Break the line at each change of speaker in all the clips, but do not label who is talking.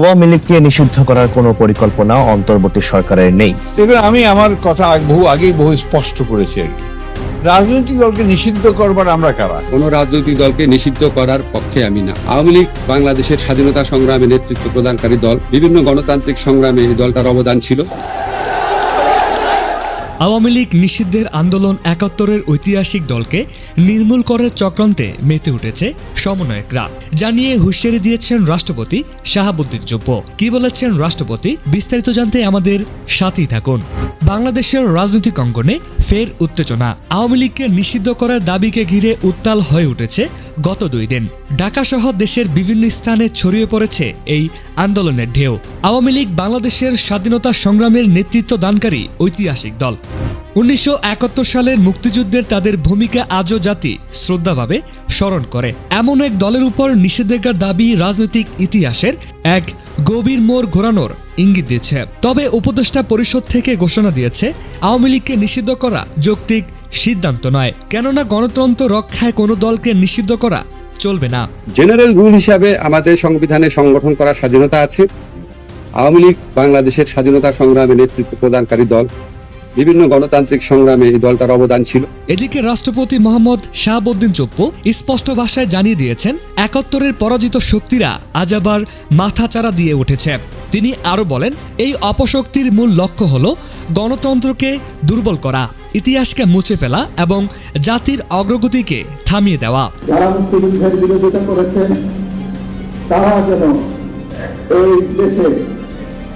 আওয়ামী লীগকে নিষিদ্ধ করার কোনো পরিকল্পনা অন্তর্বর্তী সরকারের নেই।
আমি আমার কথা বহু আগেই বহু স্পষ্ট করেছি আর কি। রাজনৈতিক দলকে নিষিদ্ধ করবার আমরা কারা?
কোন রাজনৈতিক দলকে নিষিদ্ধ করার পক্ষে আমি না। আওয়ামী লীগ বাংলাদেশের স্বাধীনতা সংগ্রামে নেতৃত্ব প্রদানকারী দল বিভিন্ন গণতান্ত্রিক সংগ্রামে এই দলটার অবদান ছিল।
আওয়ামী লীগ নিষিদ্ধের আন্দোলন একাত্তরের ঐতিহাসিক দলকে নির্মূল করার চক্রান্তে মেতে উঠেছে সমন্বয়করা। জানিয়ে হুঁশিয়ারি দিয়েছেন রাষ্ট্রপতি শাহাবুদ্দিন জুব্ব। কি বলেছেন রাষ্ট্রপতি? বিস্তারিত জানতে আমাদের সাথেই থাকুন। বাংলাদেশের রাজনৈতিক অঙ্গনে ফের উত্তেজনা। আওয়ামী লীগকে নিষিদ্ধ করার দাবিকে ঘিরে উত্তাল হয়ে উঠেছে গত দুই দিন। ঢাকা সহ দেশের বিভিন্ন স্থানে ছড়িয়ে পড়েছে এই আন্দোলনের ঢেউ। আওয়ামী লীগ বাংলাদেশের স্বাধীনতা সংগ্রামের নেতৃত্ব দানকারী ঐতিহাসিক দল। উনিশশো একাত্তর সালের মুক্তিযুদ্ধের তাদের ভূমিকা আজও জাতি শ্রদ্ধাভাবে স্মরণ করে। এমন এক দলের উপর নিষেধাজ্ঞার দাবি রাজনৈতিক ইতিহাসের এক গভীর মোড় ঘোরানোর ইঙ্গিত দিয়েছে। তবে উপদেষ্টা পরিষদ থেকে ঘোষণা দিয়েছে, আওয়ামী লীগকে নিষিদ্ধ করা যৌক্তিক সিদ্ধান্ত নয়। কেননা গণতন্ত্র রক্ষায় কোনো দলকে নিষিদ্ধ করা চলবে না।
জেনারেল রুল হিসাবে আমাদের সংবিধানে সংগঠন করার স্বাধীনতা আছে। আওয়ামী লীগ বাংলাদেশের স্বাধীনতা সংগ্রামে নেতৃত্ব প্রদানকারী দল। বিভিন্ন গণতান্ত্রিক সংগ্রামে এই দলটার অবদান ছিল।
এদিকে রাষ্ট্রপতি মোহাম্মদ শাহাবুদ্দিন চোপ্পু স্পষ্ট ভাষায় জানিয়ে দিয়েছেন একাত্তরের পরাজিত শক্তিরা আজ আবার মাথাচাড়া দিয়ে উঠেছে। তিনি আরও বলেন এই অপশক্তির মূল লক্ষ্য হল গণতন্ত্রকে দুর্বল করা ইতিহাসকে মুছে ফেলা এবং জাতির অগ্রগতিকে থামিয়ে দেওয়া।
যারা মুক্তিযুদ্ধের বিরোধিতা করেছেন তারা যেন এই দেশে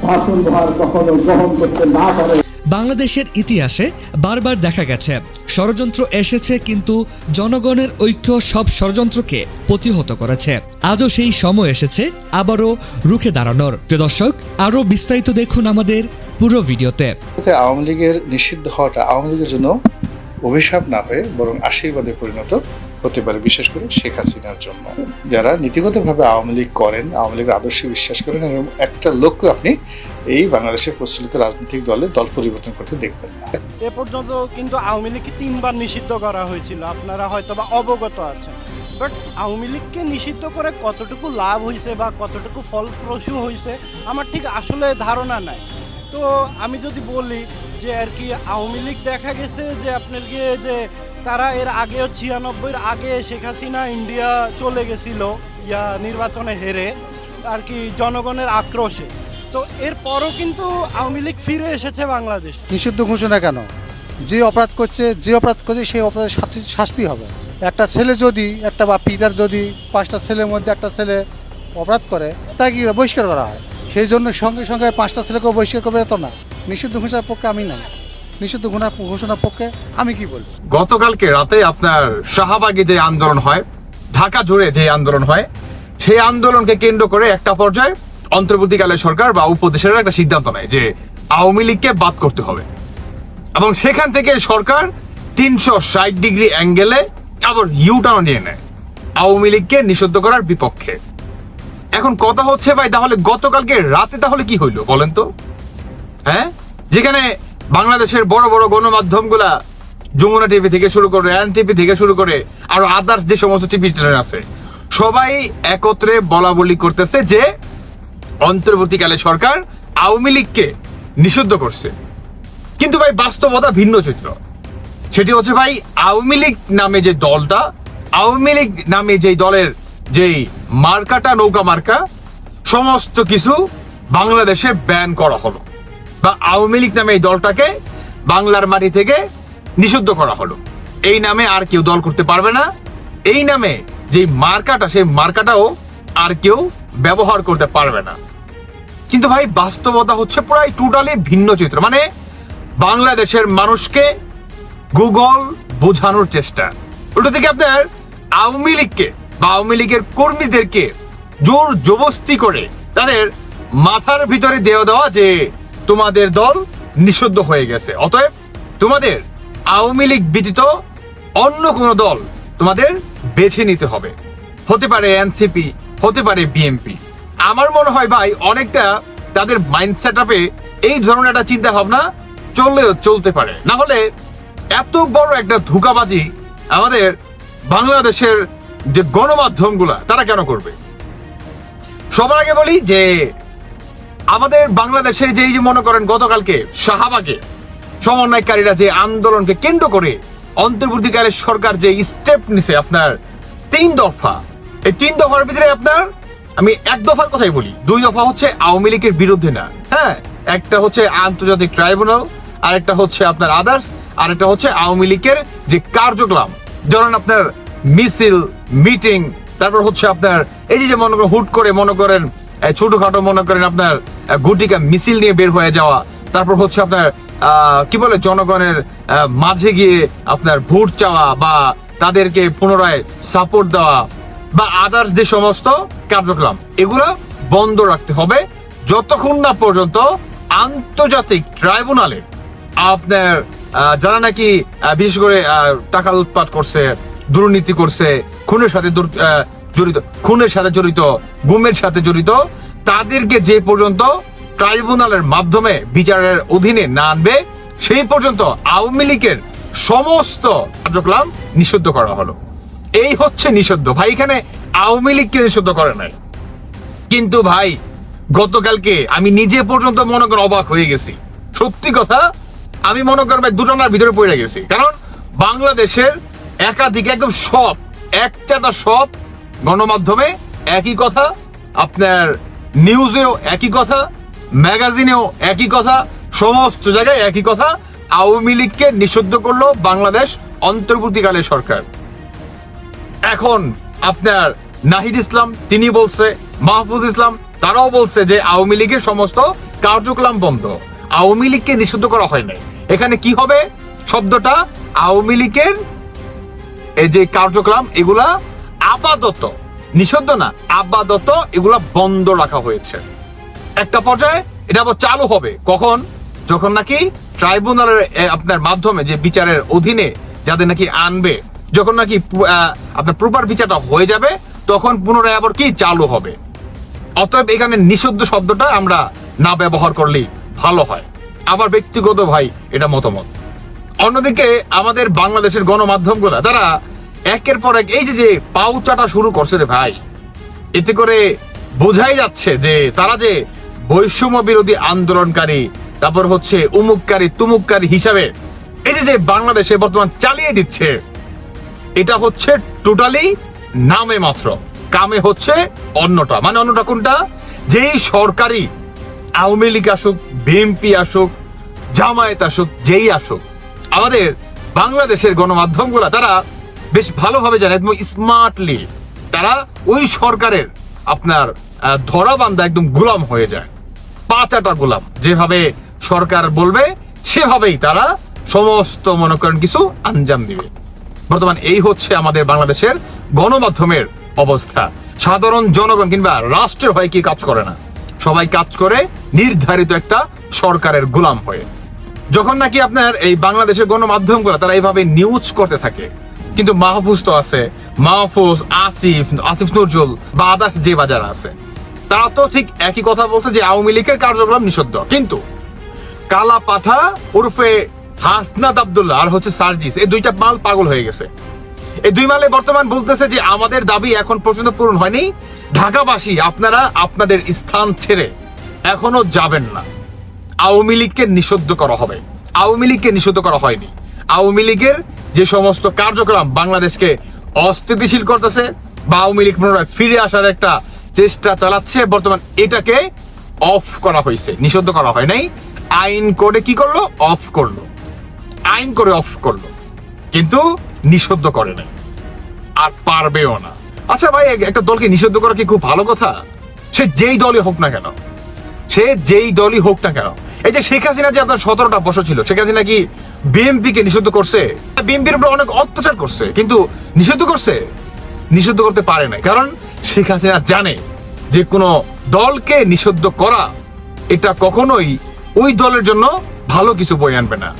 শাসনভার কখনো গ্রহণ করতে না পারে।
বাংলাদেশের ইতিহাসে বারবার দেখা গেছে। ষড়যন্ত্র এসেছে কিন্তু জনগণের ঐক্য সব ষড়যন্ত্রকে প্রতিহত করেছে। আজও সেই সময় এসেছে, আবারও রুখে দাঁড়ানোর। প্রিয় দর্শক, আরও বিস্তারিত দেখুন আমাদের পুরো ভিডিওতে।
আওয়ামী লীগের নিষিদ্ধ হওয়াটা আওয়ামী লীগের জন্য অভিশাপ না হয়ে বরং আশীর্বাদে পরিণত হতে পারে, বিশেষ করে শেখ হাসিনার জন্য। যারা নীতিগতভাবে আওয়ামী লীগ করেন, আওয়ামী লীগের আদর্শে বিশ্বাস করেন, এবং একটা লক্ষ্য আপনি এই বাংলাদেশের প্রচলিত রাজনৈতিক দলে দল পরিবর্তন করতে দেখবেন না।
এ পর্যন্ত কিন্তু আওয়ামী লীগকে তিনবার নিষিদ্ধ করা হয়েছিল। আপনারা হয়তো বা অবগত আছেন। বাট আওয়ামী লীগকে নিষিদ্ধ করে কতটুকু লাভ হয়েছে বা কতটুকু ফলপ্রসূ হয়েছে আমার ঠিক আসলে ধারণা নাই। তো আমি যদি বলি যে আর কি আওয়ামী লীগ দেখা গেছে যে আপনার গিয়ে যে তারা এর আগেও ছিয়ানব্বইয়ের আগে শেখ হাসিনা ইন্ডিয়া চলে গেছিল, ইয়া নির্বাচনে হেরে, আর কি জনগণের আক্রোশে। তো এরপরও কিন্তু আওয়ামী লীগ ফিরে এসেছে বাংলাদেশ।
নিষিদ্ধ ঘোষণা কেন? যে অপরাধ করছে যে অপরাধ করছে সেই অপরাধের শাস্তি- শাস্তি হবে। একটা ছেলে যদি একটা বা পিতার যদি পাঁচটা ছেলের মধ্যে একটা ছেলে অপরাধ করে তাকে কি বহিষ্কার করা হয়? সেই জন্য সঙ্গে সঙ্গে পাঁচটা ছেলেকেও বহিষ্কার করবে তো না। নিষিদ্ধ ঘোষণার পক্ষে আমি নাই। নিষিদ্ধ ঘোষণা- ঘোষণার পক্ষে আমি কি বলব?
গতকালকে রাতে আপনার শাহবাগে যে আন্দোলন হয় ঢাকা জুড়ে যে আন্দোলন হয় সেই আন্দোলনকে কেন্দ্র করে একটা পর্যায়ে অন্তর্বর্তীকালে সরকার বা উপদেশের একটা সিদ্ধান্ত নেয় যে আওয়ামী লীগকে বাদ করতে হবে। এবং সেখান থেকে সরকার তিনশো ষাট ডিগ্রি অ্যাঙ্গেলে আবার ইউটার্ন নিয়ে নেয়। আওয়ামী লীগকে নিষিদ্ধ করার বিপক্ষে। এখন কথা হচ্ছে ভাই, তাহলে গতকালকে রাতে তাহলে কি হইল বলেন তো? হ্যাঁ? যেখানে বাংলাদেশের বড় বড় গণমাধ্যমগুলা যমুনা টিভি থেকে শুরু করে এন টিভি থেকে শুরু করে আরও আদার্স যে সমস্ত টিভি চ্যানেল আছে, সবাই একত্রে বলা বলি করতেছে যে অন্তর্বর্তীকালে সরকার আওয়ামী লীগকে নিষিদ্ধ করছে। কিন্তু ভাই, বাস্তবতা ভিন্ন চিত্র। সেটি হচ্ছে ভাই, আওয়ামী লীগ নামে যে দলটা, আওয়ামী লীগ নামে যে দলের যেই মার্কাটা, নৌকা মার্কা, সমস্ত কিছু বাংলাদেশে ব্যান করা হলো। বা আওয়ামী লীগ নামে এই দলটাকে বাংলার মাটি থেকে নিষিদ্ধ করা হলো। এই নামে আর কেউ দল করতে পারবে না। এই নামে যে মার্কাটা, সেই মার্কাটাও আর কেউ ব্যবহার করতে পারবে না। কিন্তু ভাই, বাস্তবতা হচ্ছে প্রায় টোটালি ভিন্ন চিত্র। মানে বাংলাদেশের মানুষকে গুগল বোঝানোর চেষ্টা। উল্টো থেকে আপনার আওয়ামী লীগকে বা আওয়ামী লীগের কর্মীদেরকে জোর জবস্তি করে তাদের মাথার ভিতরে দেওয়া দেওয়া যে তোমাদের দল নিষিদ্ধ হয়ে গেছে। অতএব তোমাদের আওয়ামী লীগ ব্যতীত অন্য কোন দল তোমাদের বেছে নিতে হবে। হতে পারে এনসিপি হতে পারে বিএনপি আমার মনে হয় ভাই, অনেকটা তাদের মাইন্ড সেট এই ধরনের একটা চিন্তা ভাবনা চললেও চলতে পারে। না হলে এত বড় একটা ধোকাবাজি আমাদের বাংলাদেশের যে গণমাধ্যমগুলা, তারা কেন করবে? সবার আগে বলি যে, আমাদের বাংলাদেশে যে এই যে মনে করেন গতকালকে শাহবাগে সমন্বয়কারীরা যে আন্দোলনকে কেন্দ্র করে অন্তর্বর্তীকালের সরকার যে স্টেপ নিছে আপনার তিন দফা, এই তিন দফার ভিতরে আপনার আমি এক দফার কথাই বলি, দুই দফা হচ্ছে আওয়ামী লীগের বিরুদ্ধে না হ্যাঁ? একটা হচ্ছে আন্তর্জাতিক ট্রাইব্যুনাল আর একটা হচ্ছে আপনার আদার্স আর একটা হচ্ছে আওয়ামী লীগের যে কার্যক্রম ধরেন আপনার মিছিল, মিটিং, তারপর হচ্ছে আপনার এই যে মনে করেন হুট করে মনে করেন ছোটখাটো মনে করেন আপনার গুটিকা মিছিল নিয়ে বের হয়ে যাওয়া, তারপর হচ্ছে আপনার কি বলে জনগণের মাঝে গিয়ে আপনার ভোট চাওয়া বা তাদেরকে পুনরায় সাপোর্ট দেওয়া বা আদার্স যে সমস্ত কার্যক্রম, এগুলো বন্ধ রাখতে হবে। যতক্ষণ না পর্যন্ত আন্তর্জাতিক ট্রাইব্যুনালে আপনার যারা নাকি বিশেষ করে টাকা লুটপাট করছে, দুর্নীতি করছে, খুনের সাথে জড়িত, খুনের সাথে জড়িত, গুমের সাথে জড়িত, তাদেরকে যে পর্যন্ত ট্রাইব্যুনালের মাধ্যমে বিচারের অধীনে না আনবে, সেই পর্যন্ত আওয়ামী লীগের সমস্ত কার্যক্রম নিষিদ্ধ করা হলো। এই হচ্ছে নিষিদ্ধ। ভাই, এখানে আওয়ামী লীগকে নিষিদ্ধ করে নাই। কিন্তু ভাই, গতকালকে আমি নিজে পর্যন্ত মনে কর অবাক হয়ে গেছি। সত্যি কথা, আমি মনে করেন ভাই দুটানার ভিতরে পড়ে গেছি। কারণ বাংলাদেশের একাধিক একদম সব একচাটা সব গণমাধ্যমে একই কথা, আপনার নিউজেও একই কথা, ম্যাগাজিনেও একই কথা, সমস্ত জায়গায় একই কথা। আওয়ামী লীগকে নিষিদ্ধ করল বাংলাদেশ অন্তর্বর্তীকালে সরকার। এখন আপনার নাহিদ ইসলাম, তিনি বলছে, মাহফুজ ইসলাম, তারাও বলছে যে আওয়ামী লীগের সমস্ত কার্যক্রম বন্ধ। আওয়ামী লীগকে নিষিদ্ধ করা হয় নাই। এখানে কি হবে? শব্দটা আওয়ামী লীগের এই যে কার্যক্রম এগুলা আপাতত নিষিদ্ধ না, আপাতত এগুলা বন্ধ রাখা হয়েছে। একটা পর্যায়ে এটা আবার চালু হবে। কখন? যখন নাকি ট্রাইব্যুনালের আপনার মাধ্যমে যে বিচারের অধীনে যাদের নাকি আনবে যখন নাকি আপনার প্রপার বিচারটা হয়ে যাবে, তখন পুনরায় আবার কি চালু হবে? অতএব এখানে নিষিদ্ধ শব্দটা আমরা না ব্যবহার করলেই ভালো হয়। আবার ব্যক্তিগত ভাই, এটা মতামত। অন্যদিকে আমাদের বাংলাদেশের গণমাধ্যমগুলা, তারা একের পর এক, এই যে যে পাউচাটা শুরু করছে রে ভাই, এতে করে বোঝাই যাচ্ছে যে তারা যে বৈষম্য বিরোধী আন্দোলনকারী, তারপর হচ্ছে উমুককারী, তুমুককারী হিসাবে, এই যে যে বাংলাদেশে বর্তমান চালিয়ে দিচ্ছে এটা হচ্ছে টোটালি নামে মাত্র। কামে হচ্ছে অন্যটা। মানে অন্যটা কোনটা? যেই সরকারি আওয়ামী লীগ আসুক বিএনপি আসুক, জামায়াত আসুক, যেই আসুক, আমাদের বাংলাদেশের গণমাধ্যমগুলা, তারা বেশ ভালোভাবে জানে একদম স্মার্টলি তারা ওই সরকারের আপনার ধরা বান্ধা একদম গোলাম হয়ে যায়। পাঁচাটা গোলাম। যেভাবে সরকার বলবে, সেভাবেই তারা সমস্ত মনে করেন কিছু আঞ্জাম দিবে। বর্তমান এই হচ্ছে আমাদের বাংলাদেশের গণমাধ্যমের অবস্থা। সাধারণ জনগণ কিংবা রাষ্ট্রের হয়ে কি কাজ করে না? সবাই কাজ করে নির্ধারিত একটা সরকারের গোলাম হয়ে। যখন নাকি আপনার এই বাংলাদেশের গণমাধ্যমগুলো তারা এইভাবে নিউজ করতে থাকে, কিন্তু মাহফুজ তো আছে, মাহফুজ, আসিফ আসিফ নজরুল বা আদার্স যে বাজার আছে, তারা তো ঠিক একই কথা বলছে যে আওয়ামী লীগের কার্যক্রম নিষিদ্ধ। কিন্তু কালা পাঠা ওরফে হাসনাত আবদুল্লাহ আর হচ্ছে সার্জিস, এই দুইটা মাল পাগল হয়ে গেছে। এই দুই মালে বর্তমান বলতেছে যে আমাদের দাবি এখন পর্যন্ত পূরণ হয়নি। ঢাকাবাসী, আপনারা আপনাদের স্থান ছেড়ে এখনও যাবেন না। আওয়ামী লীগকে নিষিদ্ধ করা হবে। আওয়ামী লীগকে নিষিদ্ধ করা হয়নি। আওয়ামী লীগের যে সমস্ত কার্যক্রম বাংলাদেশকে অস্থিতিশীল করতেছে বা আওয়ামী লীগ পুনরায় ফিরে আসার একটা চেষ্টা চালাচ্ছে, বর্তমান এটাকে অফ করা হয়েছে, নিষিদ্ধ করা হয় নাই। আইন করে কি করল? অফ করল। আইন করে অফ করল, কিন্তু নিষিদ্ধ করে নাই। আর পারবেও না। আচ্ছা ভাই একটা দলকে নিষিদ্ধ করা কি খুব ভালো কথা? সে যেই দলই হোক না কেন, সে যেই দলই হোক না কেন, এই যে শেখ হাসিনা যে আপনার সতেরোটা বছর ছিল, শেখ হাসিনা কি বিএনপি কে নিষিদ্ধ করছে? বিএমপির উপর অনেক অত্যাচার করছে, কিন্তু নিষিদ্ধ করছে? নিষিদ্ধ করতে পারে না কারণ শেখ হাসিনা জানে যে কোনো দলকে নিষিদ্ধ করা, এটা কখনোই ওই দলের জন্য ভালো কিছু বই আনবে না।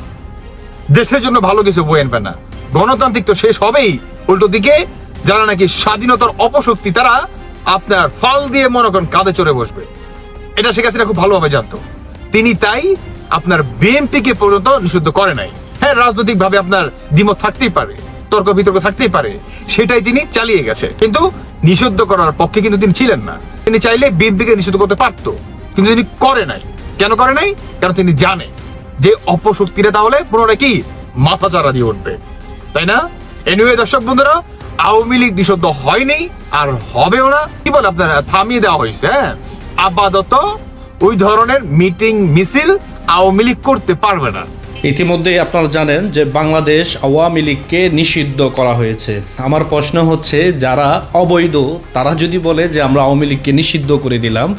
দেশের জন্য ভালো কিছু বই আনবে না। গণতান্ত্রিক তো শেষ হবেই। উল্টো দিকে, যারা নাকি স্বাধীনতার অপশক্তি, তারা আপনার ফাল দিয়ে মনে করেন কাঁধে চড়ে বসবে। এটা শেখ হাসিনা খুব ভালোভাবে জানতো। তিনি তাই আপনার বিএনপি কে পর্যন্ত নিষিদ্ধ করে নাই। হ্যাঁ রাজনৈতিক ভাবে আপনার দ্বিমত থাকতেই পারে, তর্ক বিতর্ক থাকতেই পারে, সেটাই তিনি চালিয়ে গেছে। কিন্তু নিষিদ্ধ করার পক্ষে কিন্তু তিনি ছিলেন না। তিনি চাইলে বিএনপি কে নিষিদ্ধ করতে পারতো, কিন্তু তিনি করে নাই। কেন করে নাই? কারণ তিনি জানে। যে অপশক্তিরা তাহলে পুনরায় কি? মাথা চারা দিয়ে উঠবে। তাই না? এনিওয়ে দর্শক বন্ধুরা, আওয়ামী লীগ নিষিদ্ধ হয়নি আর হবেও না। কি বলে আপনারা? থামিয়ে দেওয়া হয়েছে হ্যাঁ? আপাতত ওই ধরনের মিটিং মিছিল আওয়ামী লীগ করতে পারবে না।
ইতিমধ্যে আপনারা জানেন যে বাংলাদেশ আওয়ামী লীগকে নিষিদ্ধ করা হয়েছে। আমার প্রশ্ন হচ্ছে, যারা অবৈধ, তারা যদি বলে যে আমরা আওয়ামী লীগকে নিষিদ্ধ করে দিলাম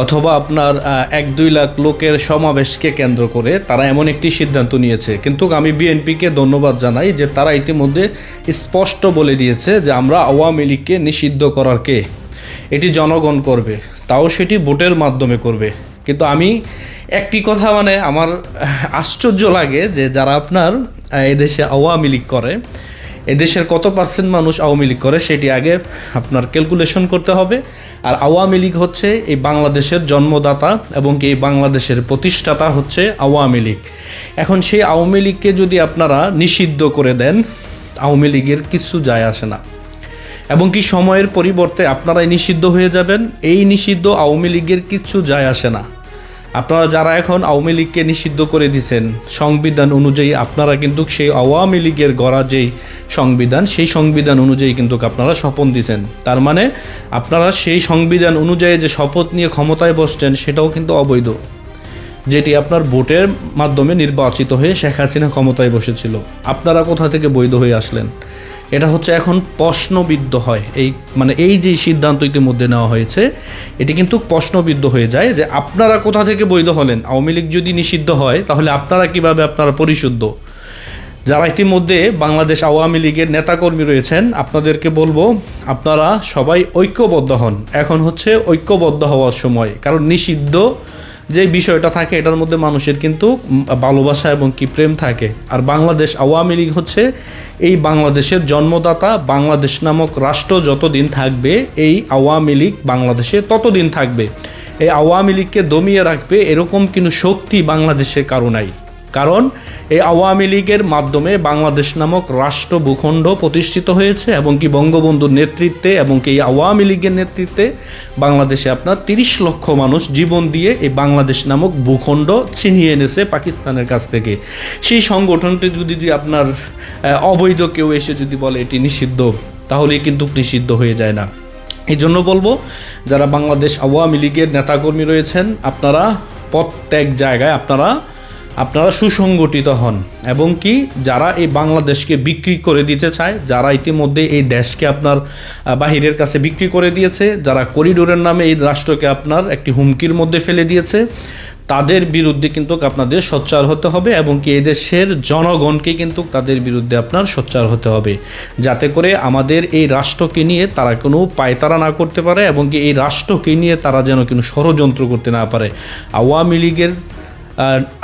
অথবা আপনার এক দুই লাখ লোকের সমাবেশকে কেন্দ্র করে তারা এমন একটি সিদ্ধান্ত নিয়েছে। কিন্তু আমি বিএনপিকে ধন্যবাদ জানাই যে তারা ইতিমধ্যে স্পষ্ট বলে দিয়েছে যে আমরা আওয়ামী লীগকে নিষিদ্ধ করার কে? এটি জনগণ করবে, তাও সেটি ভোটের মাধ্যমে করবে। কিন্তু আমি একটি কথা মানে আমার আশ্চর্য লাগে যে যারা আপনার এদেশে আওয়ামী লীগ করে এদেশের কত পার্সেন্ট মানুষ আওয়ামী লীগ করে সেটি আগে আপনার ক্যালকুলেশন করতে হবে। আর আওয়ামী লীগ হচ্ছে এই বাংলাদেশের জন্মদাতা এবং এই বাংলাদেশের প্রতিষ্ঠাতা হচ্ছে আওয়ামী লীগ। এখন সেই আওয়ামী লীগকে যদি আপনারা নিষিদ্ধ করে দেন, আওয়ামী লীগের কিছু যায় আসে না। এবং কি সময়ের পরিবর্তে আপনারাই নিষিদ্ধ হয়ে যাবেন? এই নিষিদ্ধ আওয়ামী লীগের কিচ্ছু যায় আসে না। আপনারা যারা এখন আওয়ামী লীগকে নিষিদ্ধ করে দিছেন, সংবিধান অনুযায়ী আপনারা কিন্তু সেই আওয়ামী লীগের গড়া যেই সংবিধান, সেই সংবিধান অনুযায়ী কিন্তু আপনারা শপথ দিছেন। তার মানে আপনারা সেই সংবিধান অনুযায়ী যে শপথ নিয়ে ক্ষমতায় বসছেন, সেটাও কিন্তু অবৈধ, যেটি আপনার ভোটের মাধ্যমে নির্বাচিত হয়ে শেখ হাসিনা ক্ষমতায় বসেছিল। আপনারা কোথা থেকে বৈধ হয়ে আসলেন? এটা হচ্ছে এখন প্রশ্নবিদ্ধ হয়। এই মানে এই যে সিদ্ধান্ত ইতিমধ্যে নেওয়া হয়েছে, এটি কিন্তু প্রশ্নবিদ্ধ হয়ে যায় যে আপনারা কোথা থেকে বৈধ হলেন? আওয়ামী লীগ যদি নিষিদ্ধ হয়, তাহলে আপনারা কীভাবে আপনারা পরিশুদ্ধ? যারা ইতিমধ্যে বাংলাদেশ আওয়ামী লীগের নেতাকর্মী রয়েছেন, আপনাদেরকে বলব, আপনারা সবাই ঐক্যবদ্ধ হন। এখন হচ্ছে ঐক্যবদ্ধ হওয়ার সময়। কারণ নিষিদ্ধ যে বিষয়টা থাকে, এটার মধ্যে মানুষের কিন্তু ভালোবাসা এবং কি প্রেম থাকে। আর বাংলাদেশ আওয়ামী লীগ হচ্ছে এই বাংলাদেশের জন্মদাতা, বাংলাদেশ নামক রাষ্ট্র যতদিন থাকবে, এই আওয়ামী লীগ বাংলাদেশে ততদিন থাকবে। এই আওয়ামী লীগকে দমিয়ে রাখবে, এরকম কিন্তু শক্তি বাংলাদেশের কারও নাই। কারণ এই আওয়ামী লীগের মাধ্যমে বাংলাদেশ নামক রাষ্ট্র ভূখণ্ড প্রতিষ্ঠিত হয়েছে এবং কি বঙ্গবন্ধুর নেতৃত্বে এবং কি এই আওয়ামী লীগের নেতৃত্বে বাংলাদেশে আপনার তিরিশ লক্ষ মানুষ জীবন দিয়ে এই বাংলাদেশ নামক ভূখণ্ড ছিনিয়ে এনেছে পাকিস্তানের কাছ থেকে। সেই সংগঠনটি যদি যদি আপনার অবৈধ কেউ এসে যদি বলে এটি নিষিদ্ধ তাহলে কিন্তু নিষিদ্ধ হয়ে যায় না। এই জন্য বলব, যারা বাংলাদেশ আওয়ামী লীগের নেতাকর্মী রয়েছেন, আপনারা প্রত্যেক জায়গায় আপনারা আপনারা সুসংগঠিত হন। এবং কি, যারা এই বাংলাদেশকে বিক্রি করে দিতে চায়, যারা ইতিমধ্যে এই দেশকে আপনার বাহিরের কাছে বিক্রি করে দিয়েছে, যারা করিডোরের নামে এই রাষ্ট্রকে আপনার একটি হুমকির মধ্যে ফেলে দিয়েছে, তাদের বিরুদ্ধে কিন্তু আপনাদের সোচ্চার হতে হবে এবং কি এদেশের জনগণকে কিন্তু তাদের বিরুদ্ধে আপনার সোচ্চার হতে হবে। যাতে করে আমাদের এই রাষ্ট্রকে নিয়ে তারা কোনো পায়তারা না করতে পারে এবং কি এই রাষ্ট্রকে নিয়ে তারা যেন কোনো ষড়যন্ত্র করতে না পারে। আওয়ামী লীগের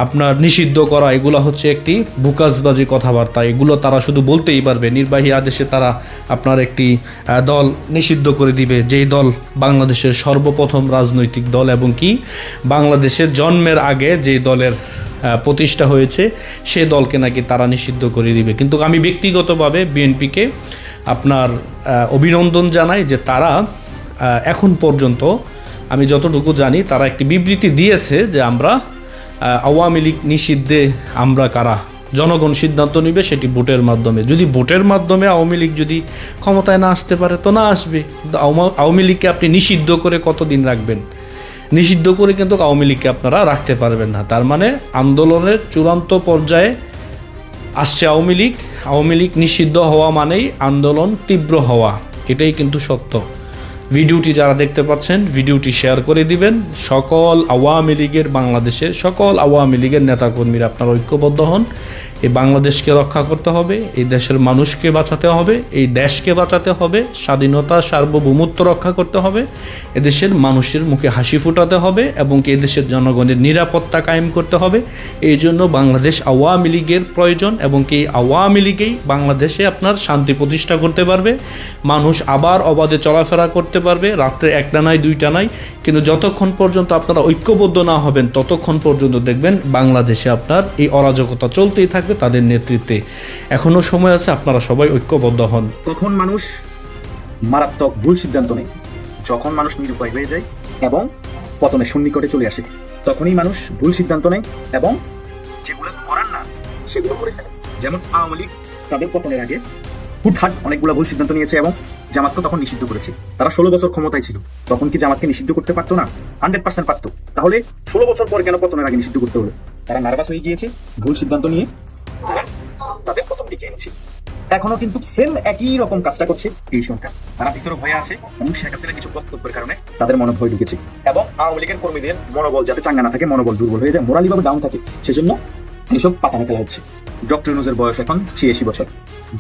আপনার নিষিদ্ধ করা, এগুলো হচ্ছে একটি বুকাসবাজি কথাবার্তা। এগুলো তারা শুধু বলতেই পারবে। নির্বাহী আদেশে তারা আপনার একটি দল নিষিদ্ধ করে দিবে। যেই দল বাংলাদেশের সর্বপ্রথম রাজনৈতিক দল এবং কি? বাংলাদেশের জন্মের আগে যেই দলের প্রতিষ্ঠা হয়েছে, সে দলকে নাকি তারা নিষিদ্ধ করে দিবে। কিন্তু আমি ব্যক্তিগতভাবে বিএনপিকে আপনার অভিনন্দন জানাই যে তারা এখন পর্যন্ত আমি যতটুকু জানি, তারা একটি বিবৃতি দিয়েছে যে আমরা আওয়ামী লীগ নিষিদ্ধে আমরা কারা? জনগণ সিদ্ধান্ত নিবে সেটি ভোটের মাধ্যমে। যদি ভোটের মাধ্যমে আওয়ামী লীগ যদি ক্ষমতায় না আসতে পারে, তো না আসবে। আওয়ামী লীগকে আপনি নিষিদ্ধ করে কতদিন রাখবেন? নিষিদ্ধ করে কিন্তু আওয়ামী লীগকে আপনারা রাখতে পারবেন না। তার মানে আন্দোলনের চূড়ান্ত পর্যায়ে আসছে আওয়ামী লীগ। আওয়ামী লীগ নিষিদ্ধ হওয়া মানেই আন্দোলন তীব্র হওয়া। এটাই কিন্তু সত্য। ভিডিওটি যারা দেখতে পাচ্ছেন, ভিডিওটি শেয়ার করে দিবেন। সকল আওয়ামী লীগের বাংলাদেশের সকল আওয়ামী লীগের নেতাকর্মীরা আপনারা ঐক্যবদ্ধ হন। এই বাংলাদেশকে রক্ষা করতে হবে, এই দেশের মানুষকে বাঁচাতে হবে, এই দেশকে বাঁচাতে হবে, স্বাধীনতা, সার্বভৌমত্ব রক্ষা করতে হবে, এদেশের মানুষের মুখে হাসি ফুটাতে হবে এবং এদেশের জনগণের নিরাপত্তা কায়েম করতে হবে। এই জন্য বাংলাদেশ আওয়ামী লীগের প্রয়োজন এবং কি আওয়ামী লীগেই বাংলাদেশে আপনার শান্তি প্রতিষ্ঠা করতে পারবে। মানুষ আবার অবাধে চলাফেরা করতে পারবে, রাত্রে একটা নাই দুইটা নাই কিন্তু যতক্ষণ পর্যন্ত আপনারা ঐক্যবদ্ধ না হবেন, ততক্ষণ পর্যন্ত দেখবেন বাংলাদেশে আপনার এই অরাজকতা চলতেই থাকবে তাদের নেতৃত্বে। এখনও সময় আছে, আপনারা সবাই ঐক্যবদ্ধ হন।
তখন মানুষ মারাত্মক ভুল সিদ্ধান্ত নেয়, যখন মানুষ নিরুপায় হয়ে যায় এবং পতনের সন্নিকটে চলে আসে, তখনই মানুষ ভুল সিদ্ধান্ত নেয় এবং যেগুলো করার না, সেগুলো করে ফেলে। যেমন আওয়ামী লীগ তাদের পতনের আগে হুটহাট অনেকগুলো ভুল সিদ্ধান্ত নিয়েছে এবং জামাতকে তখন নিষিদ্ধ করেছে। তারা ষোলো বছর ক্ষমতায় ছিল। তখন কি জামাতকে নিষিদ্ধ করতে পারতো না? হান্ড্রেড পার্সেন্ট পারতো। তাহলে ষোলো বছর পর কেন পতনের আগে নিষিদ্ধ করতে হলো? তারা নার্ভাস হয়ে গিয়েছে, ভুল সিদ্ধান্ত নিয়ে তাদের প্রথম দিকে এনেছে। এখনও কিন্তু সেম একই রকম কাজটা করছে এই সরকার। তারা ভিতরে ভয়ে আছে এবং শেখ হাসিনা কিছু বক্তব্যের কারণে তাদের মনে ভয় ঢুকেছে। এবং আওয়ামী লীগের কর্মীদের মনোবল যাতে চাঙ্গা না থাকে, মনোবল দুর্বল হয়ে যায়, মোরালি ভাবে ডাউন থাকে। সেজন্য এইসব পাতানো খেলা হচ্ছে। ডক্টর ইউনুসের বয়স এখন ছিয়াশি বছর।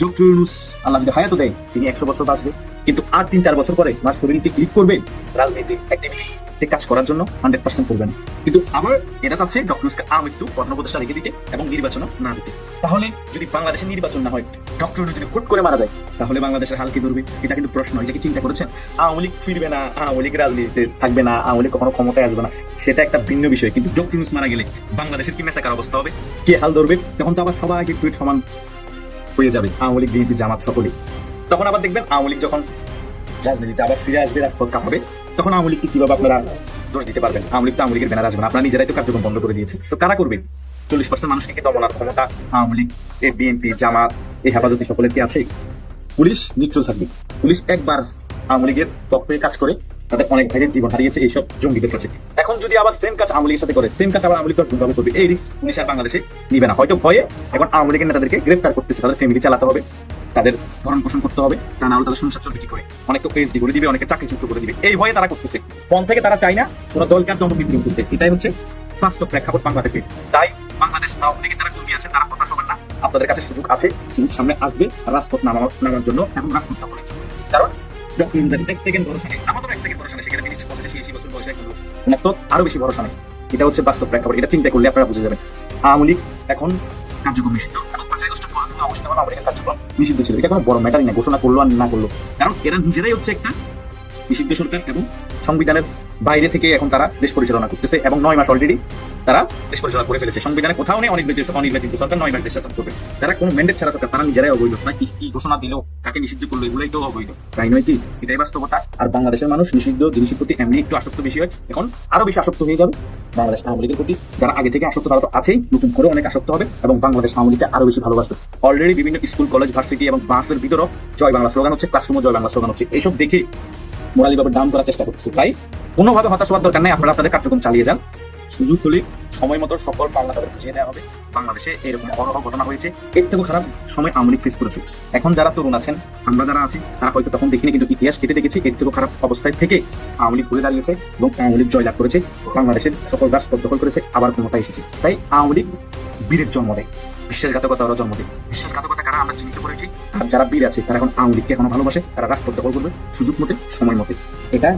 ডক্টর ইউনুস আল্লাহ যদি হায়াত দেয়, তিনি একশো বছর বাঁচবে। কিন্তু আর তিন, চার বছর পরে আমার শরীরকে ক্লিক করবে রাজনীতিক অ্যাক্টিভিটি কাজ করার জন্য হান্ড্রেড পার্সেন্ট করবেন। কিন্তু আবার এটা চাচ্ছে ডক্টর ইউনুসকে আম একটু কর্মপ্রতিষ্ঠা রেখে দিতে এবং নির্বাচনও না দিতে। তাহলে যদি বাংলাদেশে নির্বাচন না হয় ডক্টর ইউনুস যদি ফুট করে মারা যায়, তাহলে বাংলাদেশের হাল কি ধরবে? এটা কিন্তু প্রশ্ন, এটা কি চিন্তা করেছেন? আওয়ামী লীগ ফিরবে না, আওয়ামী লীগ রাজনীতিতে থাকবে না, আওয়ামী লীগ কখনো ক্ষমতায় আসবে না। সেটা একটা ভিন্ন বিষয়। কিন্তু ডক্টর ইউনুস মারা গেলে বাংলাদেশের কি মেসাকার অবস্থা হবে? কে হাল ধরবে? তখন তো আবার সবাইকে টুইট সমান হয়ে যাবে আওয়ামী লীগ, বিএনপি, জামাত সকলেই। তখন আবার দেখবেন আওয়ামী লীগ যখন রাজনীতিতে আবার ফিরে আসবে, রাজপথ কাঁপাবে, তখন আওয়ামী লীগকে কীভাবে আপনারা দোষ দিতে পারবেন? আওয়ামী লীগ তো আওয়ামী লীগের ব্যানার আসবেন আপনারা নিজেরাই তো কার্যক্রম বন্ধ করে দিয়েছে তো কারা করবেন চল্লিশ পার্সেন্ট মানুষকে কি দমনার ক্ষমতা, আওয়ামী লীগ এই বিএনপি, জামাত এই হেফাজতি সকলের কি আছে? পুলিশ নিশ্চল থাকবে। পুলিশ একবার আওয়ামী লীগের পক্ষে কাজ করে তাদের অনেক ভাইয়ের জীবন হারিয়েছে এইসব জঙ্গিদের কাছে। এখন যদি আবার সেম কাজ আওয়ামী লীগের সাথে করে সেম কাজ আবার আওয়ামী লীগ দশগুণ করবে, এই রিস্ক পুলিশ আর বাংলাদেশে নিবে না। হয়তো ভয়ে এখন আওয়ামী লীগের নেতাদেরকে গ্রেফতার করতেছে, তাদের ফ্যামিলি চালাতে হবে, তাদের ভরণ পোষণ করতে হবে, তা না হলে তাদের সংসার চলবে কি করে? অনেকে পিএইচডি করে দিবে, অনেকে চাকরিচ্যুত করে দিবে। এই ভয়ে তারা করতেছে। মন থেকে তারা চায় না? কোন দলকে আর দণ্ড বিক্রি করতে। এটাই হচ্ছে বাস্তব প্রেক্ষাপট বাংলাদেশে। তাই বাংলাদেশ আওয়ামী লীগের যারা কর্মী আছে, তারা হতাশ হবেন না। আপনাদের কাছে সুযোগ আছে, সুযোগ সামনে আসবে। রাজপথ নামানোর নামার জন্য এবং রাজপথ করে কারণ আরও বেশি ভরসা নেই। এটা হচ্ছে বাস্তব প্রেক্ষাপট, এটা চিন্তা করলে আপনারা বুঝে যাবেন। আওয়ামী লীগ এখন কার্যক্রম নিষিদ্ধ। লীগের কার্যক্রম নিষিদ্ধ ছিল। এটা কোনো বড় ম্যাটারই না, ঘোষণা করল আর না করল। কারণ এরা নিজেরাই হচ্ছে একটা নিষিদ্ধ সরকার এবং সংবিধানের বাইরে থেকে এখন তারা দেশ পরিচালনা করতেছে এবং নয় মাস অলরেডি তারা দেশ পরিচালনা করে ফেলেছে। সংবিধানে কোথাও নেই অনেক অনির্বাচিত সরকার, নয় মাস দেশ শাসন করবে। তারা কোনো ম্যান্ডেট ছাড়া সরকার, তারা নিজেরাই অবৈধ। না কি ঘোষণা দিল, কাকে নিষিদ্ধ করল, এগুলোই তো অবৈধ। তাই নয় কি? এটাই বাস্তবতা। আর বাংলাদেশের মানুষ নিষিদ্ধ, জিনিসের প্রতি এমনি একটু আসক্ত বেশি হয়, এখন আরও বেশি আসক্ত হয়ে যাবে। বাংলাদেশ আওয়ামী লীগের প্রতি যারা আগে থেকে আসক্ত, তারা তো আছেই, নতুন করে অনেক আসক্ত হবে এবং বাংলাদেশ আওয়ামী লীগকে আরও বেশি ভালোবাসবে। অলরেডি বিভিন্ন স্কুল, কলেজ, ভার্সিটি এবং বাসের ভিতরও জয় বাংলা স্লোগান হচ্ছে ক্লাসরুমও জয় বাংলা স্লোগান হচ্ছে। এইসব দেখে মোরালি ভাবে ডাউন করার চেষ্টা করতেছে। তাই কোনোভাবে হতাশ হওয়ার দরকার নেই, আপনারা আপনাদের কার্যক্রম চালিয়ে যান। সুযোগ হলে সময় মতো সকল পাওনা তাদের বুঝিয়ে দেওয়া হবে। বাংলাদেশে এরকম অনর্হ ঘটনা হয়েছে, এর থেকেও খারাপ সময় আওয়ামী লীগ ফেস করেছে। এখন যারা তরুণ আছেন, আমরা যারা আছি, তারা হয়তো তখন দেখিনি, কিন্তু ইতিহাস কেটে দেখেছি, এর থেকেও খারাপ অবস্থায় থেকে আওয়ামী লীগ ঘুরে দাঁড়িয়েছে এবং আওয়ামী লীগ জয়লাভ করেছে, বাংলাদেশের সকল রাজপথ দখল করেছে, আবার ক্ষমতায় এসেছে। তাই আওয়ামী লীগ বীরের জন্ম দেয় বিশ্বাসঘাতকতা জন্ম দেয়, বিশ্বাসঘাতকতা আমরা চিহ্নিত করেছি। আর যারা বীর আছে, তারা এখন আওয়ামী লীগকে এখনও ভালোবাসে, তারা রাজপথ দখল করবে, সুযোগ মতে, সময় মতে। এটা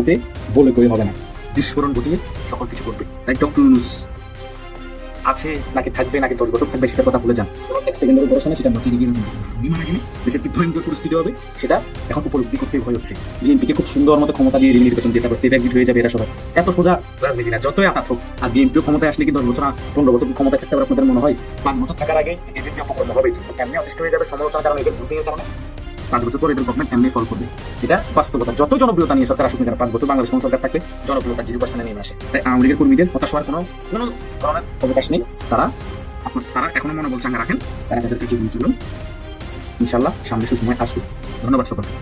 ওকে বলে কই হবে না। বিস্ফোরণ ঘটিয়ে সকল কিছু করবে তাই ডক্টর ইউনুস আছে, নাকি থাকবে, নাকি দশ বছর থাকবে সেটা কথা বলে যান। এক সেকেন্ডের ভরসা নেই সেটা মাটিয়ে গিয়ে বিমানে গেলে দেশের কি ভয়ঙ্কর পরিস্থিতি হবে, সেটা এখন উপলব্ধি করতে ভয় হচ্ছে। বিএনপিকে খুব সুন্দর মতো ক্ষমতা দিয়ে নির্বাচন দিয়ে তারপর সেফ এক্সিট হয়ে যাবে এরা সবাই। এত সোজা রাজনীতি না, যতই আঘাত হোক, আর বিএনপিও ক্ষমতায় আসলে কি দশ বছর না পনেরো বছর ক্ষমতায় থাকতে পারে আপনাদের মনে হয়? পাঁচ বছর থাকার আগে এদের যে অপকর্ম হবে কেমনি অতিষ্ঠ হয়ে যাবে সমালোচনার কারণে, এদের ভোটের কারণে? পাঁচ বছর পরে এদের গভর্নমেন্ট এমনি ফল করবে। এটা বাস্তবতা। যত জনপ্রিয়তা নিয়ে সরকার আসুক পাঁচ বছর বাংলাদেশ কোন সরকার থাকলে জনপ্রিয়তা জিরো পার্সেন্টে নেমে আসে। তাই আওয়ামী লীগের কর্মীদের হতাশ হওয়ার কোনো কোনো ধরনের অবকাশ নেই। তারা তারা এখনও মনোবল চাঙ্গা রাখেন। তারা তাদেরকে জীবন চলুন। ইনশাল্লাহ সামনে সুসময় আসবে। ধন্যবাদ সকলকে।